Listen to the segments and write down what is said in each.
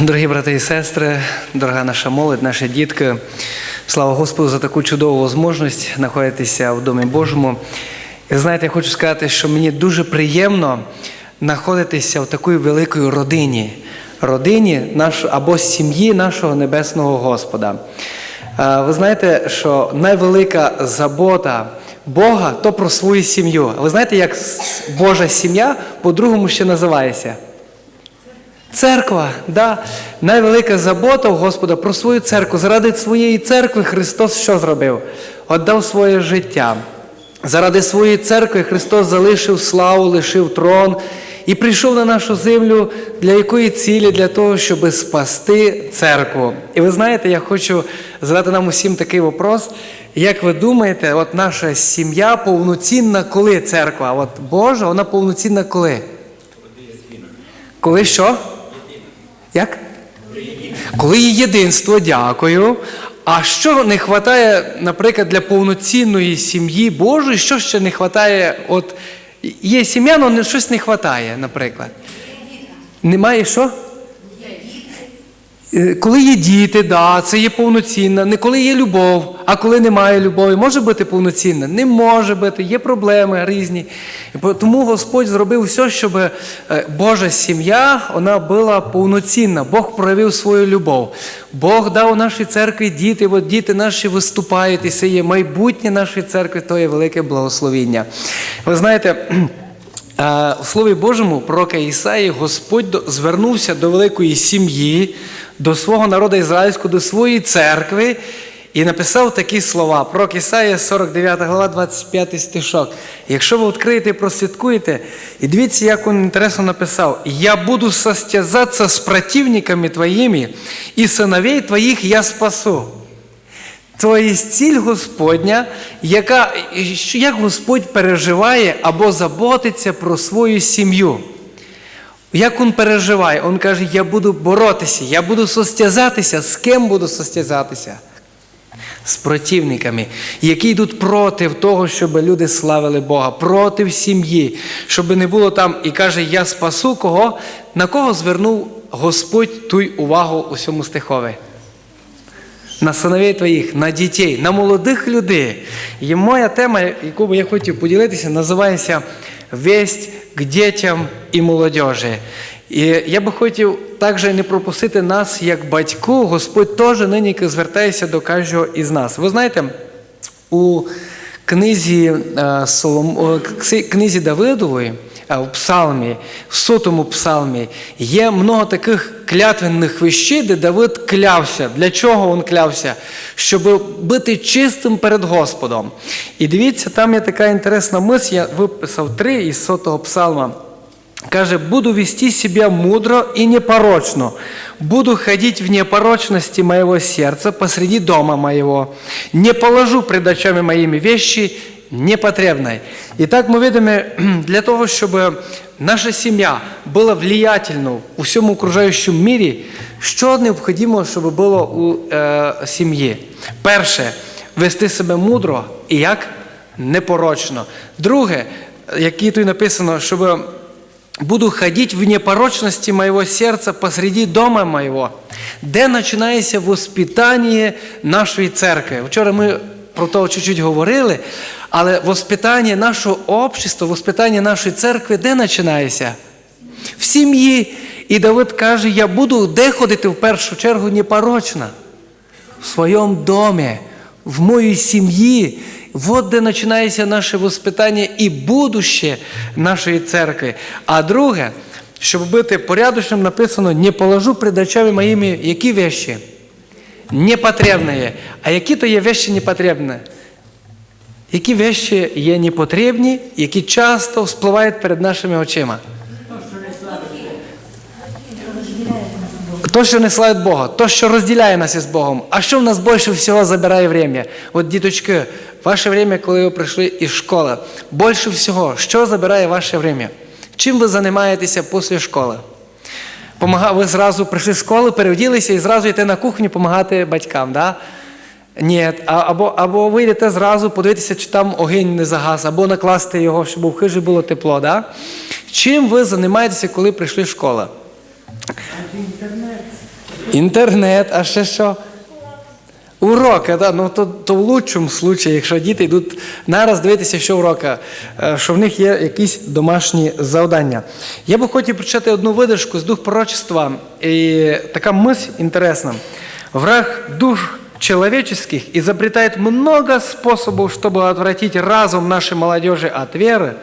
Дорогі брати і сестри, дорога наша молодь, наші дітки, слава Господу за таку чудову можливість знаходитися в Домі Божому. І знаєте, я хочу сказати, що мені дуже приємно знаходитися в такій великій родині, родині наш, або сім'ї нашого Небесного Господа. Ви знаєте, що найвелика забота Бога то про свою сім'ю. Ви знаєте, як Божа сім'я по-другому ще називається? Церква, да. найвелика забота у Господа про свою церкву. Заради своєї церкви Христос що зробив? Отдав своє життя. Заради своєї церкви Христос залишив славу, лишив трон і прийшов на нашу землю для якої цілі? Для того, щоб спасти церкву. І ви знаєте, я хочу задати нам усім такий вопрос. Як ви думаєте, от наша сім'я повноцінна коли церква? От Божа, вона повноцінна коли? Коли що? Як? Коли є єдинство, дякую. А що не вистачає, наприклад, для повноцінної сім'ї Божої, що ще не вистачає? От є сім'я, але щось не вистачає, наприклад. Немає що? Е, Коли є діти, да, це є повноцінна. Не коли є любов, а коли немає любові, може бути повноцінна? Не може бути, є проблеми різні. Тому Господь зробив все, щоб е, Божа сім'я вона була повноцінна. Бог проявив свою любов. Бог дав нашій церкві діти, от діти наші виступають, і це є майбутнє нашої церкви, то є велике благословіння. Ви знаєте. Е, В Слові Божому пророка Ісаї Господь звернувся до великої сім'ї, до свого народу ізраїльського, до своєї церкви і написав такі слова. Пророк Ісаїя, 49 глава, 25 стишок. Якщо ви відкриєте і прослідкуєте, і дивіться, як він інтересно написав: Я буду состязатися з противниками твоїми, і синовей твоїх я спасу. То є ціль Господня, яка, як Господь переживає або заботиться про свою сім'ю. Як він переживає? Він каже, я буду боротися, я буду состязатися. З ким буду состязатися? З противниками, які йдуть проти того, щоб люди славили Бога, проти сім'ї, щоб не було там і каже, я спасу кого, на кого звернув Господь ту увагу у цьому стихові? на синовей твоїх, на дітей, на молодих людей. І моя тема, яку я хотів поділитися, називається Весть к дітям і молодежі. І я би хотів також не пропустити нас як батьку. Господь теж нині звертається до кожного із нас. Ви знаєте, у книзі, е, Солом... книзі Давидової, в псалмі, в сотому псалмі, є много таких клятвенних вещей, де Давид клявся. Для чого він клявся? Щоб бути чистим перед Господом. І дивіться, там є така інтересна мисль, я виписав три із сотого псалма. Каже, буду вести себя мудро и непорочно. Буду ходить в непорочности моего сердца посреди дома моего. Не положу пред очами моими вещи непотребной. І так ми для того, щоб наша сім'я була влиятельна у всьому окружаючому мірі, що необхідно, щоб було у е, сім'ї? Перше, вести себе мудро і як непорочно. Друге, як тут написано, щоб буду ходить в непорочности моего сердца посреди дома моего, де починається воспитання нашої церкви. Вчора ми про то чуть-чуть говорили, але воспитання нашого общества, воспитання нашої церкви, де починається? В сім'ї. І Давид каже, я буду де ходити в першу чергу непорочно? В своєму домі, в моїй сім'ї. Вот де починається наше воспитання і будуще нашої церкви. А друге, щоб бути порядочним, написано, не положу пред очами моїми які вещі? Непотребні. А які то є вещі непотребні? Які вещі є непотрібні, які часто вспливають перед нашими очима? То, що не славить Бога, то, що розділяє нас із Богом. А що в нас більше всього забирає время? От, діточки, ваше время, коли ви прийшли із школи, більше всього, що забирає ваше время? Чим ви займаєтеся після школи? Ви зразу прийшли з школи, переоділися і зразу йти на кухню допомагати батькам, да? Ні, або, або ви йдете зразу подивитися, чи там огонь не загас, або накласти його, щоб в хижі було тепло. Да? Чим ви займаєтеся, коли прийшли з школи? Інтернет. Інтернет, а ще що? Уроки, да, ну то, то в лучшому случаї, якщо діти йдуть нараз дивитися, що урока, е, що в них є якісь домашні завдання. Я би хотів прочитати одну видержку з дух пророчества, і така мысль інтересна. Враг душ человеческих изобретает много способов, чтобы отвратить разум нашей молодежи от веры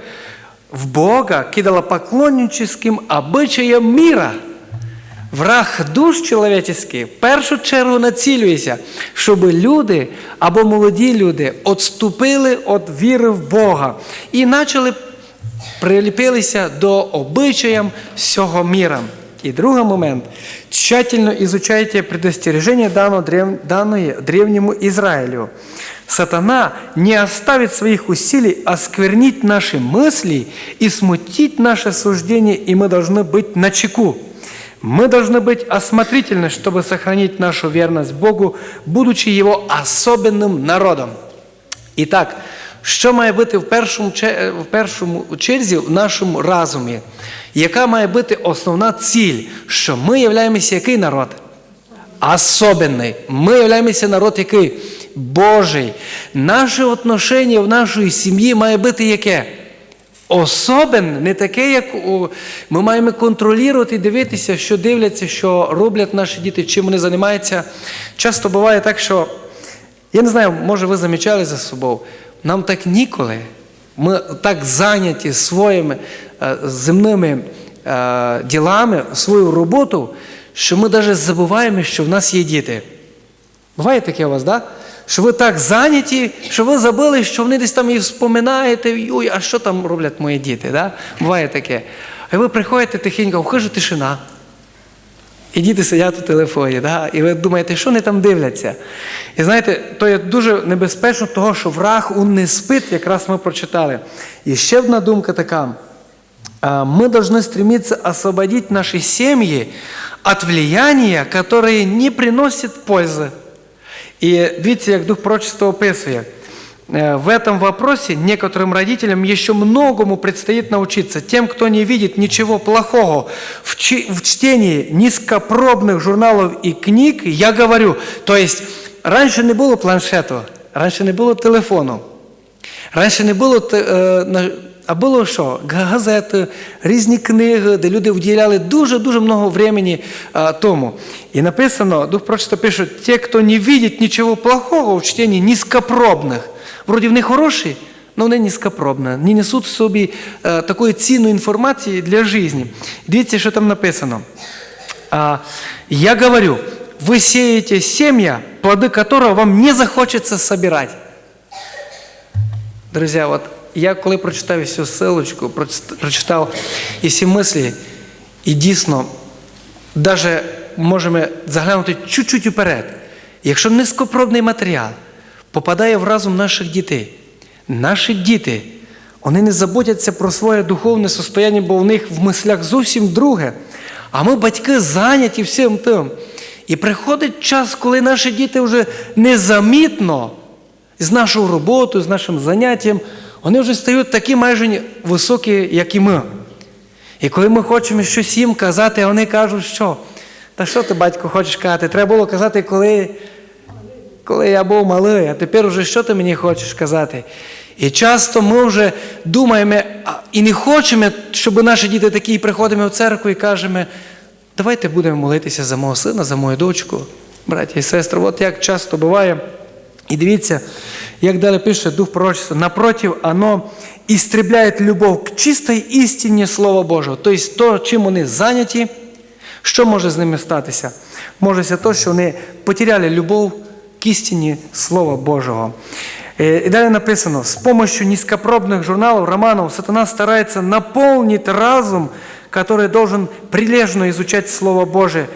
в Бога к идолопоклонническим обычаям мира. Враг душ чоловіческих в першу чергу націлюється, щоб люди або молоді люди відступили від віри в Бога і почали приліпилися до обичаям всього міра. І другий момент. Тщательно изучайте предостережение, дано древ... данное древнему Израилю. Сатана не оставит своих усилий осквернить наши мысли и смутить наше суждение, и мы должны быть начеку. Мы должны быть осмотрительны, чтобы сохранить нашу верность Богу, будучи Его особенным народом. І так, що має бути в першому, че- в першому черзі в нашому разумі? Яка має бути основна ціль? Що ми являємося який народ? Особенний. Ми являємося народ який? Божий. Наше отношення в нашій сім'ї має бути яке? Особен, не таке, як у... ми маємо контролювати і дивитися, що дивляться, що роблять наші діти, чим вони займаються. Часто буває так, що я не знаю, може ви замічали за собою, нам так ніколи. Ми так зайняті своїми е, земними е, ділами, свою роботу, що ми навіть забуваємо, що в нас є діти. Буває таке у вас, так? Да? Що ви так зайняті, що ви забули, що вони десь там і вспоминаєте, ой, а що там роблять мої діти? Да? Буває таке. А ви приходите тихенько, вхожу тишина. І діти сидять у телефоні, да? і ви думаєте, що вони там дивляться. І знаєте, то є дуже небезпечно, того, що враг он не спить, якраз ми прочитали. І ще одна думка така. А, Мы должны стремиться освободить наши семьи от влияния, которое не приносит пользы. И видите, как Дух Пророчества описывает. Э, В этом вопросе некоторым родителям еще многому предстоит научиться. Тем, кто не видит ничего плохого в, в чтении низкопробных журналов и книг, я говорю, то есть раньше не было планшету, раньше не было телефону, Раніше не е, на- а було що? Га- Газети, різні книги, де люди вділяли дуже-дуже много времени е, тому. І написано, Дух Пророчества пише, ті, хто не бачить нічого плохого в чтенні низькопробних, вроді вони хороші, але вони низькопробні, не несуть в собі е, такої цінної інформації для життя. Дивіться, що там написано. А, Я говорю, вы сеете семя, плоды которого вам не захочется собирать. Друзі, от я коли прочитав ссылочку, проч- прочитав і всі мислі, і дійсно, навіть можемо заглянути чуть-чуть вперед. Якщо низькопробний матеріал попадає в разум наших дітей, наші діти, вони не заботяться про своє духовне состояння, бо у них в мислях зовсім друге. А ми, батьки, зайняті всім тим. І приходить час, коли наші діти вже незамітно з нашою роботою, з нашим заняттям, вони вже стають такі майже високі, як і ми. І коли ми хочемо щось їм казати, вони кажуть, що? Та що ти, батько, хочеш казати? Треба було казати, коли, коли я був малий, а тепер уже що ти мені хочеш казати? І часто ми вже думаємо і не хочемо, щоб наші діти такі приходимо в церкву і кажемо, давайте будемо молитися за мого сина, за мою дочку, браті і сестри. От як часто буває. І дивіться, як далі пише Дух пророчества, напротив, оно істребляє любов к чистій істині Слова Божого. Тобто, то, чим вони зайняті, що може з ними статися? Може це те, що вони потеряли любов к істині Слова Божого. Е, І далі написано, з помощью низкопробных журналов, романов сатана старается наполнить разум, который должен прилежно изучать Слово Божие, э,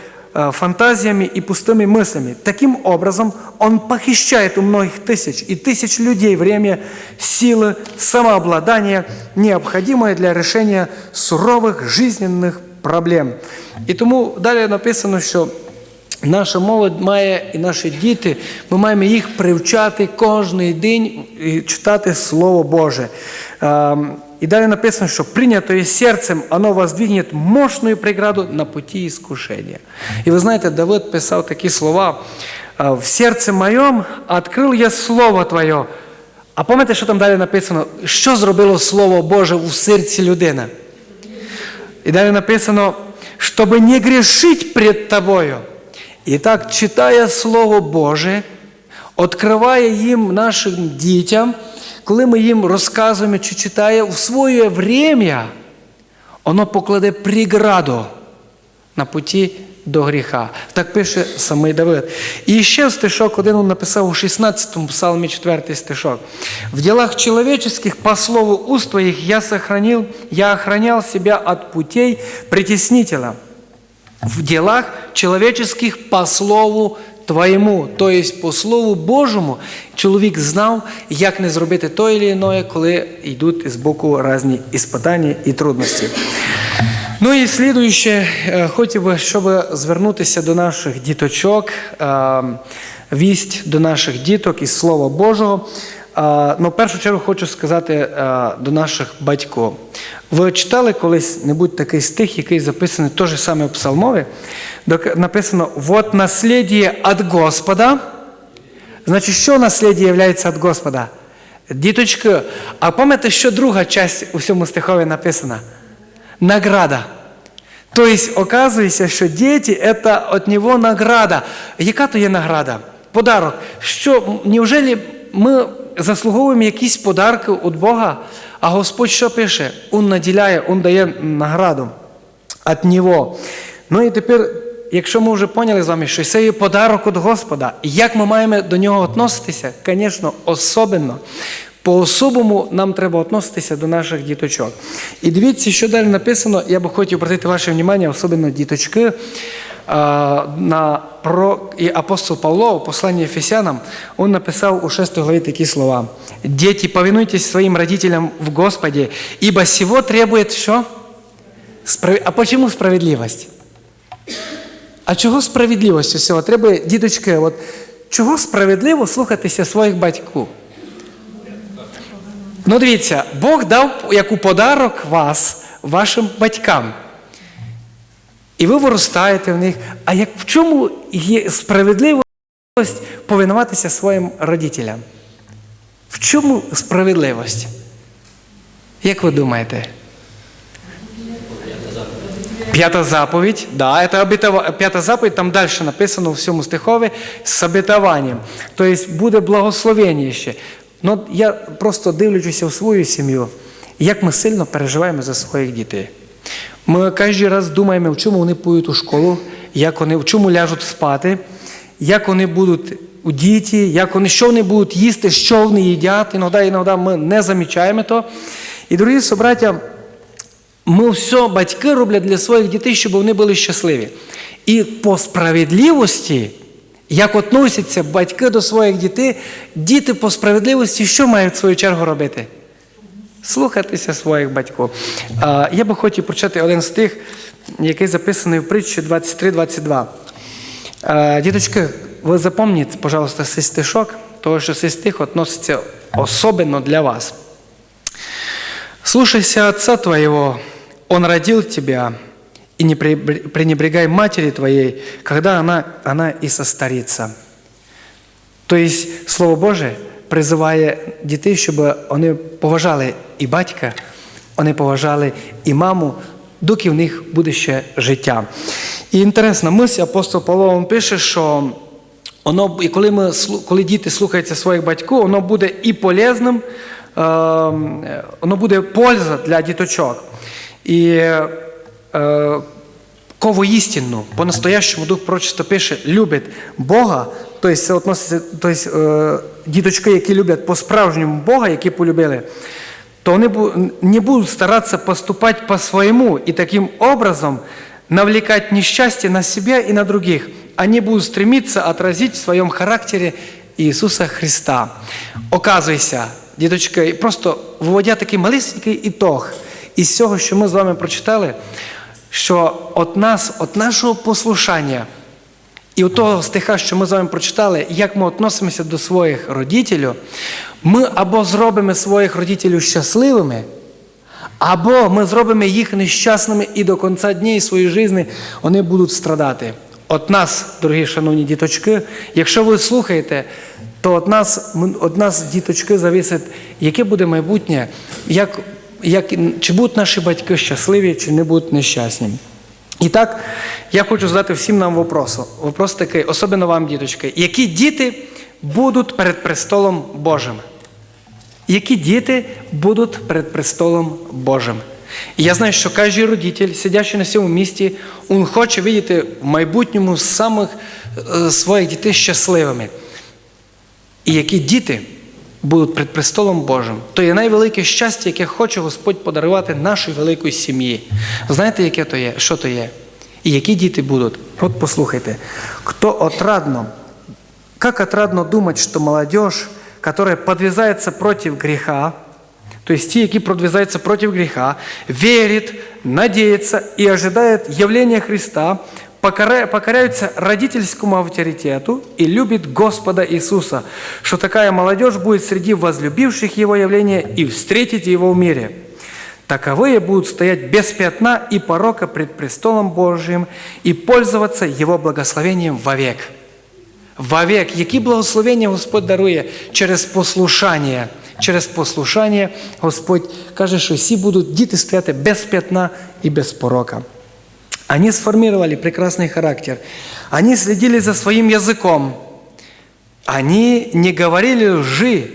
фантазиями и пустыми мыслями. Таким образом, он похищает у многих тысяч и тысяч людей время, силы, самообладание, необходимое для решения суровых жизненных проблем. І тому далі написано, що Наша молодь має і наші діти, ми маємо їх привчати кожен день і читати Слово Боже. І далі написано, що прийнятое серцем оно воздвигнет мощную преграду на пути искушения. І ви знаєте, Давид писав такі слова: «А, в серці моєму відкрив я слово Твоє. А пам'ятаєте, що там далі написано? Що зробило Слово Боже у серці людини? І далі написано, щоб не грішить перед тобою. І так, Слово Боже, відкриває їм нашим дітям, коли ми їм розказуємо чи читає в своє время, воно покладе преграду на путі до гріха. Так пише самий Давид. І ще стишок один він написав у 16-му псалмі 4 стишок. В делах человеческих по слову уст твоих я сохранил, я охранял себя от путей притеснителя. В делах человеческих по слову Твоєму, тобто по Слову Божому, чоловік знав, як не зробити то і іное, коли йдуть з боку різні іспитання і трудності. Ну і слідуюче, е, хотів би, щоб звернутися до наших діточок, е, вість до наших діток із Слова Божого. Е, Ну, в першу чергу хочу сказати до наших батьків. Ви читали колись-небудь такий стих, який записаний теж саме в Псалмові, написано «Вот наслідє від Господа». Значить, що наслідє є від Господа? Діточки, а пам'ятаєте, що друга часть у всьому стихові написана? Награда. Тобто, оказується, що діти – це від нього награда. Яка то є награда? Подарок. Що, неужели ми заслуговуємо якісь подарки від Бога, а Господь що пише? Він наділяє, Він дає награду від Нього. Ну і тепер, якщо ми вже поняли з вами, що це є подарок від Господа, як ми маємо до нього відноситися, звісно, особливо. По-особому нам треба відноситися до наших діточок. І дивіться, що далі написано, я би хотів обратити ваше увагу, особливо діточки, на про і апостол Павло у посланні Ефесянам, він написав у 6 главі такі слова. «Дети, повинуйтесь своим родителям в Господі, ибо сего требует що? Справ... А почему справедливость? А чого справедливість усього? Треба, діточки, от, чого справедливо слухатися своїх батьків? Ну, дивіться, Бог дав як у подарок вас, вашим батькам. І ви виростаєте в них. А як в чому є справедливість повинуватися своїм родителям? В чому справедливість? Як ви думаєте? П'ята заповідь, да, это обетова... п'ята заповідь, там далі написано у всьому стихові з обетованням. Тобто буде благословення ще. Ну, я просто дивлячися в свою сім'ю, як ми сильно переживаємо за своїх дітей. Ми кожен раз думаємо, в чому вони поють у школу, як вони, в чому ляжуть спати, як вони будуть у діті, як вони, що вони будуть їсти, що вони їдять. Іноді, іноді ми не замічаємо то. І, дорогі собраття, ми все батьки роблять для своїх дітей, щоб вони були щасливі. І по справедливості, як относяться батьки до своїх дітей, діти по справедливості що мають в свою чергу робити? Слухатися своїх батьків. А, Я би хотів прочитати один стих, який записаний в притчі 23-22. Діточки, ви запам'ятайте, пожалуйста, цей стишок, тому що цей стих відноситься особливо для вас. Слушайся отца твоего, он родил тебя, и не пренебрегай матери твоей, когда она, она и состарится. То есть Слово Боже призиває дітей, щоб вони поважали і батька, вони поважали і маму, доки в них буде ще життя. І інтересна мисль, апостол Павло він пише, що воно, і коли, ми, коли діти слухаються своїх батьків, воно буде і полезним, воно буде польза для діточок. І е, кого істинну, по-настоящему Дух Пророчества пише, любить Бога, тобто це относиться, тобто, е, діточки, які люблять по-справжньому Бога, які полюбили, то вони не будуть старатися поступати по-своєму і таким образом навлекать несчастье на себя и на других. Они будут стремиться отразить в своем характере Ісуса Христа. Оказуйся, діточки, просто виводя такий малесенький ітог із цього, що ми з вами прочитали, що от нас, от нашого послушання і от того стиха, що ми з вами прочитали, як ми відносимося до своїх родителів, ми або зробимо своїх родителів щасливими, Або ми зробимо їх нещасними і до кінця днів своєї житті вони будуть страдати. От нас, дорогі шановні діточки, якщо ви слухаєте, то от нас, от нас діточки, зависить, яке буде майбутнє, як, як, чи будуть наші батьки щасливі, чи не будуть нещасні. І так, я хочу задати всім нам вопросу. Вопрос такий, особливо вам, діточки. Які діти будуть перед престолом Божим? Які діти будуть перед престолом Божим? І я знаю, що кожен родитель, сидячий на цьому місці, він хоче видіти в майбутньому самих е, своїх дітей щасливими. І які діти будуть перед престолом Божим, то є найвелике щастя, яке хоче Господь подарувати нашій великій сім'ї. Знаєте, яке то є? Що то є? І які діти будуть? От послухайте, хто отрадно, как отрадно думать, что молодежь, которая подвязается против греха, то есть те, які продвигаются против греха, верит, надеется и ожидает явления Христа, покоряются родительскому авторитету и любит Господа Иисуса, что такая молодежь будет среди возлюбивших Его явления и встретить Его в мире. Таковые будут стоять без пятна и порока пред престолом Божиим и пользоваться Его благословением вовек. Вовек. Які благословення Господь дарує через послушання. Через послушання Господь каже, що всі будуть діти стояти без пятна і без порока. Они сформировали прекрасный характер. Они следили за своим языком. Они не говорили лжи.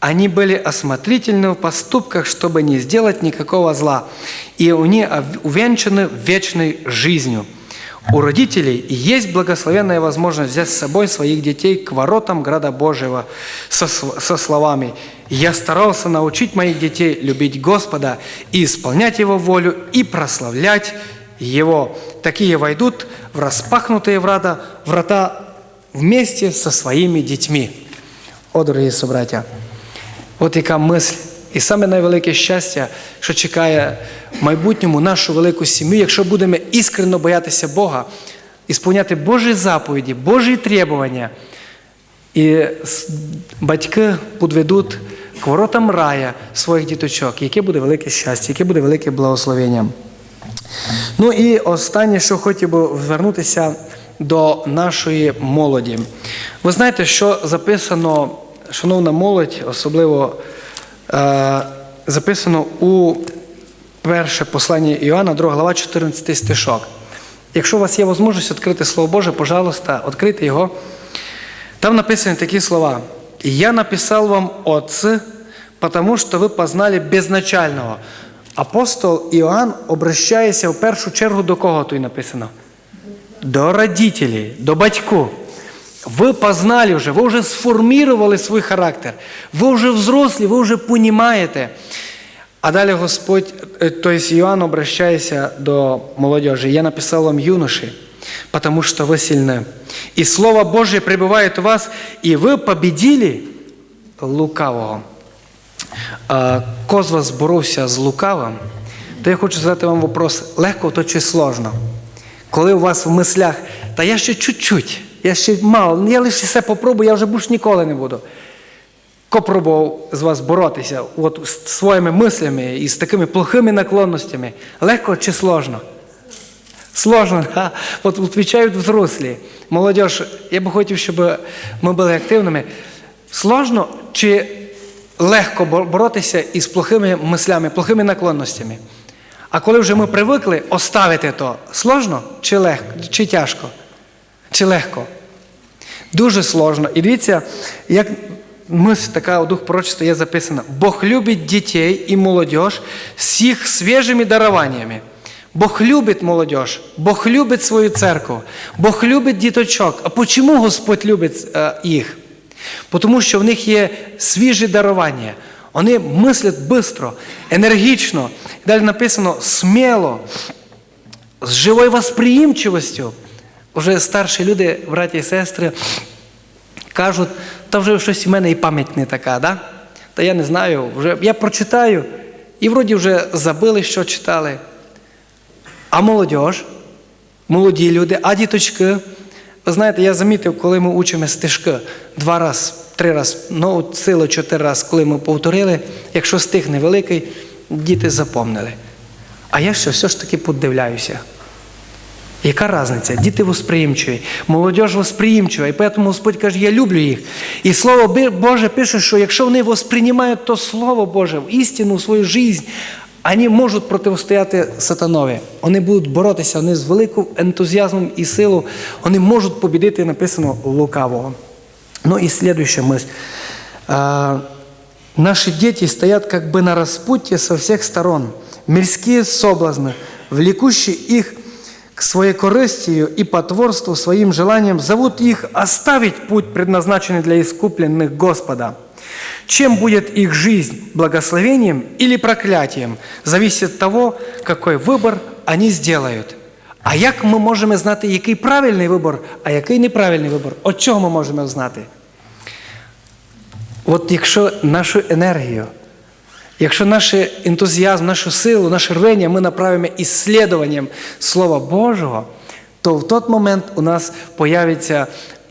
Они были осмотрительны в поступках, чтобы не сделать никакого зла. И они увенчаны вечной жизнью. У родителей есть благословенная возможность взять с собой своих детей к воротам Града Божьего со, со словами «Я старался научить моих детей любить Господа и исполнять Его волю и прославлять Его. Такие войдут в распахнутые врата, врата вместе со своими детьми». О, дорогі собраття, от яка мисль. І саме найвелике щастя, що чекає в майбутньому нашу велику сім'ю, якщо будемо іскренно боятися Бога, ісполняти Божі заповіді, Божі требування, і батьки підведуть к воротам рая своїх діточок, яке буде велике щастя, яке буде велике благословення. Ну і останнє, що хотів би звернутися до нашої молоді. Ви знаєте, що записано, шановна молодь, особливо е, записано у перше послання Іоанна, 2 глава, 14 стишок. Якщо у вас є можливість відкрити Слово Боже, пожалуйста, відкрийте його. Там написані такі слова. «Я написал вам, отцы, потому что ви познали безначального» Апостол Іоанн обращається в першу чергу до кого тут написано? До родителей, до батьку. Ви познали вже, ви вже сформували свій характер. Ви вже взрослі, ви вже розумієте. А далі Господь, е, то есть Иоанн обращается до молодежи. Я написал вам юноши, потому что вы сильны. И Слово Божие пребывает у вас, и вы победили лукавого. А, Козва зборовся з лукавим, то я хочу задати вам вопрос, легко то чи сложно? Коли у вас в мислях, та я ще чуть-чуть, я ще мало, я лише все попробую, я вже більш ніколи не буду. Хто пробував з вас боротися от, з своїми мислями і з такими плохими наклонностями? Легко чи сложно? Сложно, да? От відповідають взрослі. Молодіж, я би хотів, щоб ми були активними. Сложно чи легко боротися із плохими мислями, плохими наклонностями? А коли вже ми привикли оставити то, сложно чи легко, чи тяжко? Чи легко? Дуже сложно. І дивіться, як мисль така у дух пророчества є записана. Бог любить дітей і молодіж з їх свіжими даруваннями. Бог любить молодіж, Бог любить свою церкву, Бог любить діточок. А чому Господь любить е, їх? Тому що в них є свіжі дарування. Вони мислять швидко, енергічно. Далі написано сміло, з живою восприємчивостю. Уже старші люди, браті і сестри, кажуть, та вже щось у мене і пам'ять не така, да? Та я не знаю, вже я прочитаю, і вроді вже забили, що читали. А молодь, молоді люди, а діточки. Ви знаєте, я замітив, коли ми учимо стишки два раз, три раз, ну от сило чотири раз, коли ми повторили, якщо стих невеликий, діти запомнили. А я ще все ж таки подивляюся. Яка різниця? Діти восприємчиві, молодь восприємчива, і тому Господь каже, я люблю їх. І Слово Боже пише, що якщо вони восприймають то Слово Боже в істину, в свою життя, вони можуть протистояти сатанові. Вони будуть боротися, вони з великим ентузіазмом і силою, вони можуть побідити, написано, лукавого. Ну и следующая мысль. А, наши дети стоят как бы на распутье со всех сторон. Мирские соблазны, влекущие их к своей корыстию и потворству своим желаниям, зовут их оставить путь, предназначенный для искупленных Господа. Чем будет их жизнь, благословением или проклятием, зависит от того, какой выбор они сделают. А як ми можемо знати, який правильний вибор, а який неправильний вибор? От чого ми можемо знати? От якщо нашу енергію, якщо наш ентузіазм, нашу силу, наше рвення ми направимо ісследуванням Слова Божого, то в той момент у нас появиться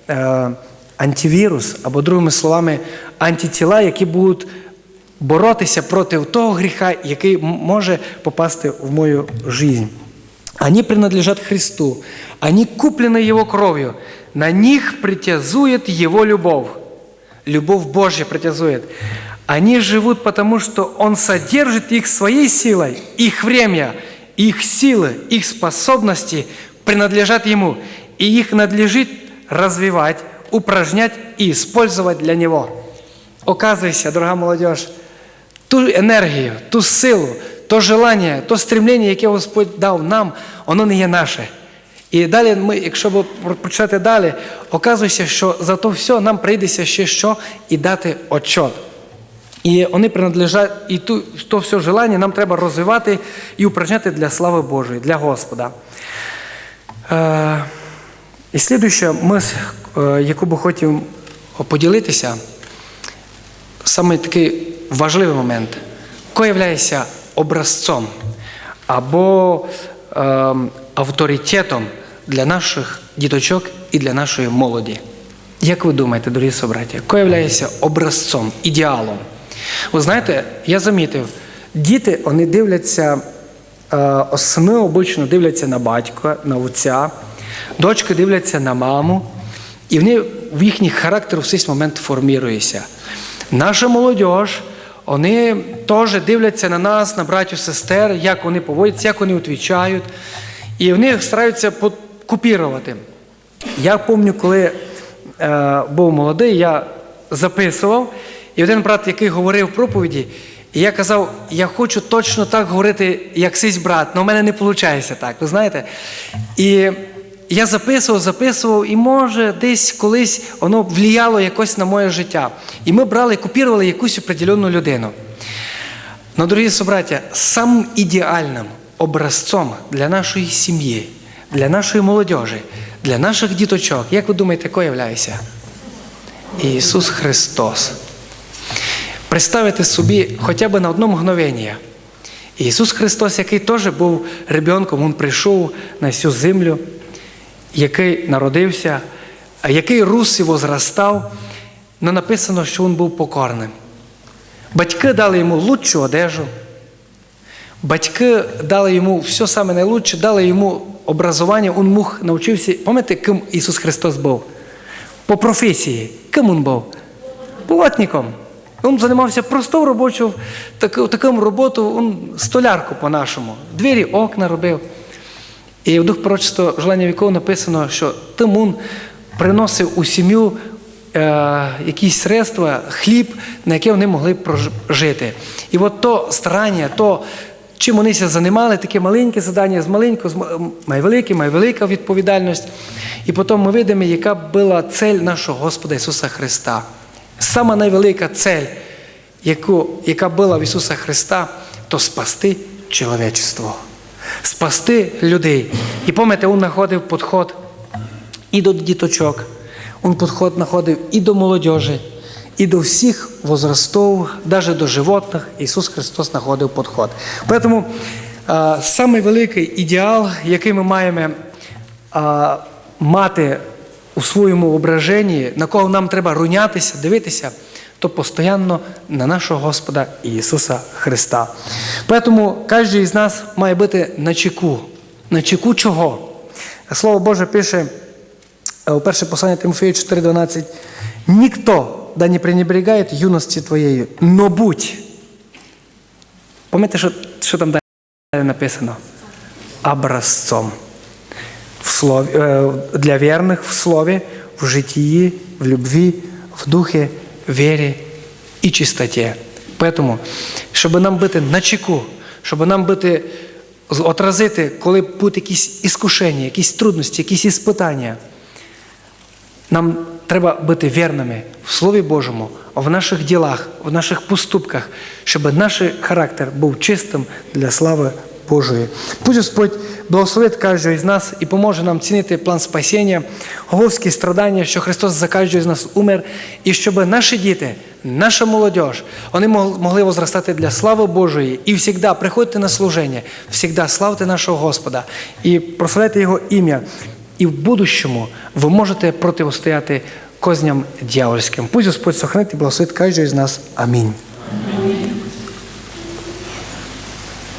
е, антивірус, або другими словами, антитіла, які будуть боротися проти того гріха, який м- може попасти в мою життя. Они принадлежат Христу. Они куплены Его кровью. На них притязует Его любовь. Любовь Божья притязует. Они живут потому, что Он содержит их своей силой. Их время, их силы, их способности принадлежат Ему. И их надлежит развивать, упражнять и использовать для Него. Оказывайся, дорогая молодежь, ту енергію, ту силу, то желання, то стремлення, яке Господь дав нам, воно не є наше. І далі, ми, якщо почати далі, оказується, що за то все нам прийдеться ще що і дати отчет. І вони принадлежать, і ту, то все желання нам треба розвивати і упражняти для слави Божої, для Господа. Е, і слідуюча мисль, е, яку би хотів поділитися, саме такий важливий момент. Ко являється образцом або е, авторитетом для наших діточок і для нашої молоді. Як ви думаєте, дорогі собраті, ко являється образцом, ідеалом? Ви знаєте, я замітив, діти вони дивляться, е, сини обично дивляться на батька, на отця, дочки дивляться на маму, і вони в їхній характер в цей момент формірується. Наша молодь, вони теж дивляться на нас, на братів, сестер, як вони поводяться, як вони відповідають. І вони стараються купірувати. Я пам'ятаю, коли е, був молодий, я записував, і один брат, який говорив проповіді, і я казав, я хочу точно так говорити, як сись брат, але в мене не виходить так, ви знаєте. І я записував, записував, і може десь колись воно влияло якось на моє життя. І ми брали, копірували якусь определенну людину. Но, дорогі собраття, самим ідеальним образцом для нашої сім'ї, для нашої молодежі, для наших діточок, як ви думаєте, кого являється? Ісус Христос. Представити собі хоча б на одно мгновення. Ісус Христос, який теж був ребенком, Він прийшов на цю землю, який народився, який рус і возрастав, але написано, що він був покорним. Батьки дали йому лучшу одежу, батьки дали йому все саме найлучше, дали йому образування, він мог навчився. Пам'ятаєте, ким Ісус Христос був? По професії. Ким він був? Плотником. Він займався простою робочою, таку роботу, він столярку по-нашому. Двері, окна робив. І в дух пророчества желання віков написано, що Тимун приносив у сім'ю е, якісь средства, хліб, на яке вони могли прожити. І от то старання, то, чим вони ся займали, таке маленьке задання, з маленького, з майвелике, майвелика відповідальність. І потім ми видимо, яка була цель нашого Господа Ісуса Христа. Сама найвелика цель, яку, яка була в Ісуса Христа, то спасти чоловічество спасти людей. І пам'ятаєте, він знаходив підход і до діточок, він підход знаходив і до молодежі, і до всіх возрастов, навіть до животних. Ісус Христос знаходив підход. Тому а, самий великий ідеал, який ми маємо мати у своєму ображенні, на кого нам треба рунятися, дивитися, то постоянно на нашого Господа Ісуса Христа. Тому кожен із нас має бути на чеку. На чеку чого? Слово Боже пише е, у перше послання Тимофею 4,12. Ніхто да не пренебрегає юності твоєю, но будь. Пам'ятаєте, що, що там далі написано? Образцом. В слові, е, для вірних в слові, в житті, в любві, в духі, вірі і чистоті. Тому, щоб нам бути на чеку, щоб нам бути, з- отразити, коли будуть якісь іскушення, якісь трудності, якісь іспитання, нам треба бути вірними в Слові Божому, в наших ділах, в наших поступках, щоб наш характер був чистим для слави Божої. Пусть Господь благословить кожного із нас і поможе нам цінити план спасіння, головські страдання, що Христос за кожного з нас умер, і щоб наші діти, наша молодь, вони могли возростати для слави Божої і завжди приходьте на служення, завжди славте нашого Господа і прославляйте Його ім'я. І в будущому ви можете протистояти козням дьявольським. Пусть Господь сохранить і благословить кожного з нас. Амінь.